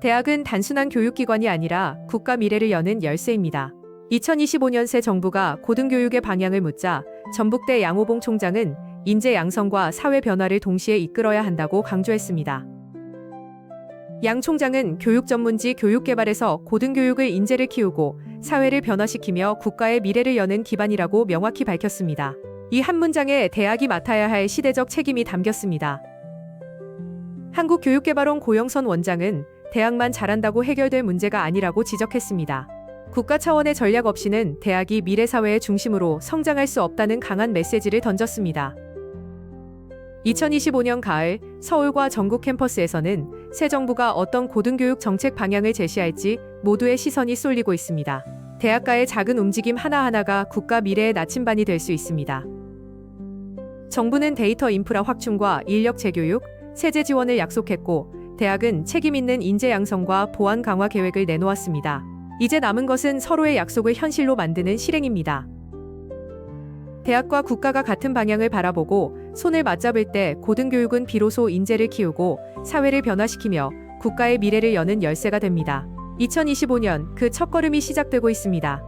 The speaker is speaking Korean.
대학은 단순한 교육기관이 아니라 국가 미래를 여는 열쇠입니다. 2025년 새 정부가 고등교육의 방향을 묻자 전북대 양호봉 총장은 인재 양성과 사회 변화를 동시에 이끌어야 한다고 강조했습니다. 양 총장은 교육 전문지 교육 개발에서 고등교육을 인재를 키우고 사회를 변화시키며 국가의 미래를 여는 기반이라고 명확히 밝혔습니다. 이 한 문장에 대학이 맡아야 할 시대적 책임이 담겼습니다. 한국교육개발원 고영선 원장은 대학만 잘한다고 해결될 문제가 아니라고 지적했습니다. 국가 차원의 전략 없이는 대학이 미래 사회의 중심으로 성장할 수 없다는 강한 메시지를 던졌습니다. 2025년 가을 서울과 전국 캠퍼스에서는 새 정부가 어떤 고등교육 정책 방향을 제시할지 모두의 시선이 쏠리고 있습니다. 대학가의 작은 움직임 하나하나가 국가 미래의 나침반이 될 수 있습니다. 정부는 데이터 인프라 확충과 인력 재교육, 세제 지원을 약속했고 대학은 책임 있는 인재 양성과 보안 강화 계획을 내놓았습니다. 이제 남은 것은 서로의 약속을 현실로 만드는 실행입니다. 대학과 국가가 같은 방향을 바라보고 손을 맞잡을 때 고등교육은 비로소 인재를 키우고 사회를 변화시키며 국가의 미래를 여는 열쇠가 됩니다. 2025년 그 첫걸음이 시작되고 있습니다.